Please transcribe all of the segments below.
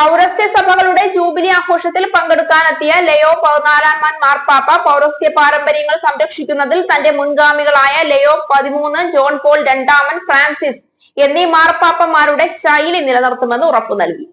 പൗരസ്ത്യ സഭകളുടെ ജൂബിലി ആഘോഷത്തിൽ പങ്കെടുക്കാനെത്തിയ ലയോ പതിനാലാം മാർപ്പാപ്പ പൗരസ്ത്യ പാരമ്പര്യങ്ങൾ സംരക്ഷിക്കുന്നതിൽ തന്റെ മുൻഗാമികളായ ലയോ പതിമൂന്ന് ജോൺ പോൾ രണ്ടാമൻ ഫ്രാൻസിസ് എന്നീ മാർപ്പാപ്പമാരുടെ ശൈലി നിലനിർത്തുമെന്ന് ഉറപ്പു നൽകി.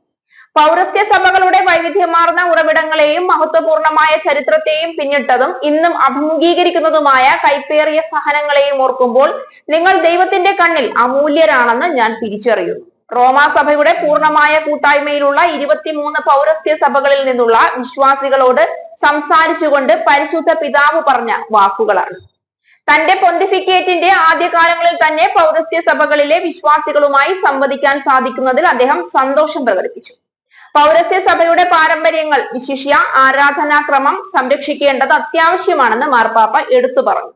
പൗരസ്ത്യ സഭകളുടെ വൈവിധ്യമാർന്ന ഉറവിടങ്ങളെയും മഹത്വപൂർണമായ ചരിത്രത്തെയും പിന്നിട്ടതും ഇന്നും അഭിമുഖീകരിക്കുന്നതുമായ കൈപ്പേറിയ സഹനങ്ങളെയും ഓർക്കുമ്പോൾ നിങ്ങൾ ദൈവത്തിന്റെ കണ്ണിൽ അമൂല്യരാണെന്ന് ഞാൻ തിരിച്ചറിയുന്നു. റോമാ സഭയുടെ പൂർണമായ കൂട്ടായ്മയിലുള്ള ഇരുപത്തിമൂന്ന് പൗരസ്ത്യ സഭകളിൽ നിന്നുള്ള വിശ്വാസികളോട് സംസാരിച്ചുകൊണ്ട് പരിശുദ്ധ പിതാവ് പറഞ്ഞ വാക്കുകളാണ്. തന്റെ പൊന്തിഫിക്കേറ്റിന്റെ ആദ്യകാലങ്ങളിൽ തന്നെ പൗരസ്ത്യ സഭകളിലെ വിശ്വാസികളുമായി സംവദിക്കാൻ സാധിക്കുന്നതിൽ അദ്ദേഹം സന്തോഷം പ്രകടിപ്പിച്ചു. പൗരസ്ത്യ സഭയുടെ പാരമ്പര്യങ്ങൾ വിശിഷ്യ ആരാധനാക്രമം സംരക്ഷിക്കേണ്ടത് അത്യാവശ്യമാണെന്ന് മാർപ്പാപ്പ എടുത്തു പറഞ്ഞു.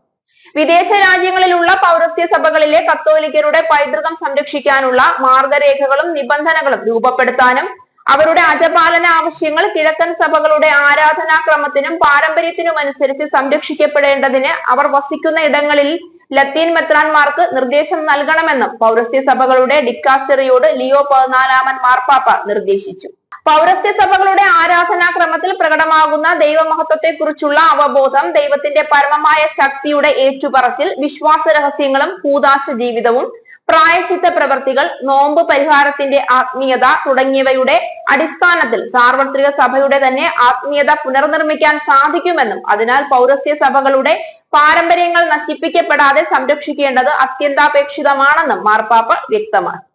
വിദേശ രാജ്യങ്ങളിലുള്ള പൗരസ്ത്യ സഭകളിലെ കത്തോലിക്കരുടെ പൈതൃകം സംരക്ഷിക്കാനുള്ള മാർഗരേഖകളും നിബന്ധനകളും രൂപപ്പെടുത്താനും അവരുടെ അജപാലന ആവശ്യങ്ങൾ കിഴക്കൻ സഭകളുടെ ആരാധനാക്രമത്തിനും പാരമ്പര്യത്തിനും അനുസരിച്ച് സംരക്ഷിക്കപ്പെടേണ്ടതിന് അവർ വസിക്കുന്ന ഇടങ്ങളിൽ ലത്തീൻ മെത്രാൻമാർക്ക് നിർദ്ദേശം നൽകണമെന്നും പൗരസ്ത്യ സഭകളുടെ ഡിക്കാസ്റ്ററിയോട് ലിയോ പതിനാലാമൻ മാർപ്പാപ്പ നിർദ്ദേശിച്ചു. പൗരസ്ത്യ സഭകളുടെ ആരാധനാക്രമത്തിൽ പ്രകടമാകുന്ന ദൈവമഹത്വത്തെക്കുറിച്ചുള്ള അവബോധം ദൈവത്തിന്റെ പരമമായ ശക്തിയുടെ ഏറ്റുപറച്ചിൽ വിശ്വാസ രഹസ്യങ്ങളും കൂതാശ ജീവിതവും പ്രായച്ചിത്ത പ്രവർത്തികൾ നോമ്പ് പരിഹാരത്തിന്റെ ആത്മീയത തുടങ്ങിയവയുടെ അടിസ്ഥാനത്തിൽ സാർവത്രിക സഭയുടെ തന്നെ ആത്മീയത പുനർനിർമ്മിക്കാൻ സാധിക്കുമെന്നും അതിനാൽ പൗരസ്ത്യ സഭകളുടെ പാരമ്പര്യങ്ങൾ നശിപ്പിക്കപ്പെടാതെ സംരക്ഷിക്കേണ്ടത് അത്യന്താപേക്ഷിതമാണെന്നും മാർപ്പാപ്പ വ്യക്തമാക്കി.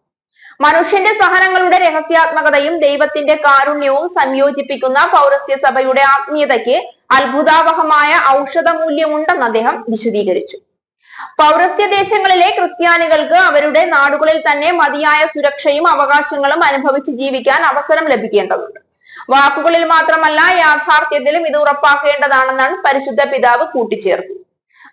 മനുഷ്യന്റെ സഹനങ്ങളുടെ രഹസ്യാത്മകതയും ദൈവത്തിന്റെ കാരുണ്യവും സംയോജിപ്പിക്കുന്ന പൗരസ്ത്യ സഭയുടെ ആത്മീയതയ്ക്ക് അത്ഭുതാവഹമായ ഔഷധ മൂല്യമുണ്ടെന്ന് അദ്ദേഹം വിശദീകരിച്ചു. പൗരസ്ത്യ ദേശങ്ങളിലെ ക്രിസ്ത്യാനികൾക്ക് അവരുടെ നാടുകളിൽ തന്നെ മതിയായ സുരക്ഷയും അവകാശങ്ങളും അനുഭവിച്ച് ജീവിക്കാൻ അവസരം ലഭിക്കേണ്ടതുണ്ട്. വാക്കുകളിൽ മാത്രമല്ല യാഥാർത്ഥ്യത്തിലും ഇത് ഉറപ്പാക്കേണ്ടതാണെന്നാണ് പരിശുദ്ധ പിതാവ് കൂട്ടിച്ചേർത്തു.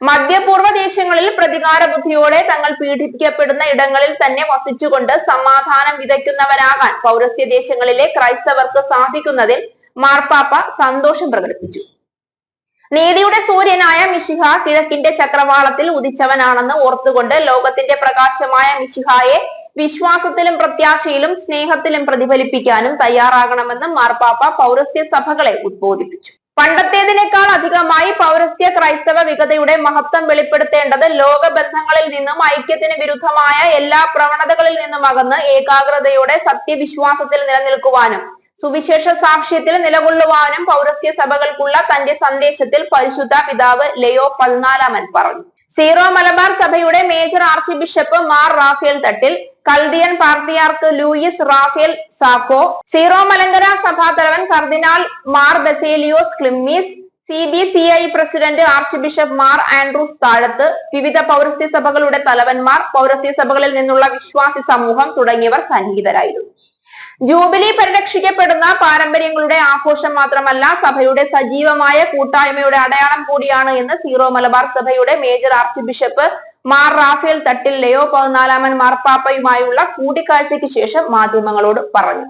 മധ്യപൂർവ ദേശങ്ങളിൽ പ്രതികാര ബുദ്ധിയോടെ തങ്ങൾ പീഡിപ്പിക്കപ്പെടുന്ന ഇടങ്ങളിൽ തന്നെ വസിച്ചുകൊണ്ട് സമാധാനം വിതയ്ക്കുന്നവരാകാൻ പൗരസ്ത്യ ദേശങ്ങളിലെ ക്രൈസ്തവർക്ക് സാധിക്കുന്നതിൽ മാർപ്പാപ്പ സന്തോഷം പ്രകടിപ്പിച്ചു. നീതിയുടെ സൂര്യനായ മിശിഹ കിഴക്കിന്റെ ചക്രവാളത്തിൽ ഉദിച്ചവനാണെന്ന് ഓർത്തുകൊണ്ട് ലോകത്തിന്റെ പ്രകാശമായ മിശിഹായെ വിശ്വാസത്തിലും പ്രത്യാശയിലും സ്നേഹത്തിലും പ്രതിഫലിപ്പിക്കാനും തയ്യാറാകണമെന്ന് മാർപ്പാപ്പ പൗരസ്ത്യ സഭകളെ ഉദ്ബോധിപ്പിച്ചു. പണ്ടത്തേതിനേക്കാൾ അധികമായി പൗരസ്ത്യ ക്രൈസ്തവ വികതയുടെ മഹത്വം വെളിപ്പെടുത്തേണ്ടത് ലോകബന്ധങ്ങളിൽ നിന്നും ഐക്യത്തിന് വിരുദ്ധമായ എല്ലാ പ്രവണതകളിൽ നിന്നും അകന്ന് ഏകാഗ്രതയോടെ സത്യവിശ്വാസത്തിൽ നിലനിൽക്കുവാനും സുവിശേഷ സാക്ഷ്യത്തിൽ നിലകൊള്ളുവാനും പൗരസ്ത്യ സഭകൾക്കുള്ള തന്റെ സന്ദേശത്തിൽ പരിശുദ്ധ പിതാവ് ലയോ പതിനാലാമൻ പറഞ്ഞു. സീറോ മലബാർ സഭയുടെ major archbishop Mar Raphael Thattil Chaldean patriarch Louis Raphael Sako Syro Malankara സഭാ തലവൻ കർദിനാൾ Mar Baselios Cleemis C B C I president archbishop Mar Andrews Thazhath വിവിധ പൗരസ്ത്യ സഭകളുടെ തലവന്മാർ പൗരസ്ത്യ സഭകളിൽ നിന്നുള്ള വിശ്വാസി സമൂഹം തുടങ്ങിയവർ സന്നിഹിതരായിരുന്നു. ജൂബിലി പരിരക്ഷിക്കപ്പെടുന്ന പാരമ്പര്യങ്ങളുടെ ആഘോഷം മാത്രമല്ല സഭയുടെ സജീവമായ കൂട്ടായ്മയുടെ അടയാളം കൂടിയാണ് എന്ന് സീറോ മലബാർ സഭയുടെ major archbishop Mar Raphael Thattil Leo പതിനാലാമൻ മാർപ്പാപ്പയുമായുള്ള കൂടിക്കാഴ്ചയ്ക്ക് ശേഷം മാധ്യമങ്ങളോട് പറഞ്ഞു.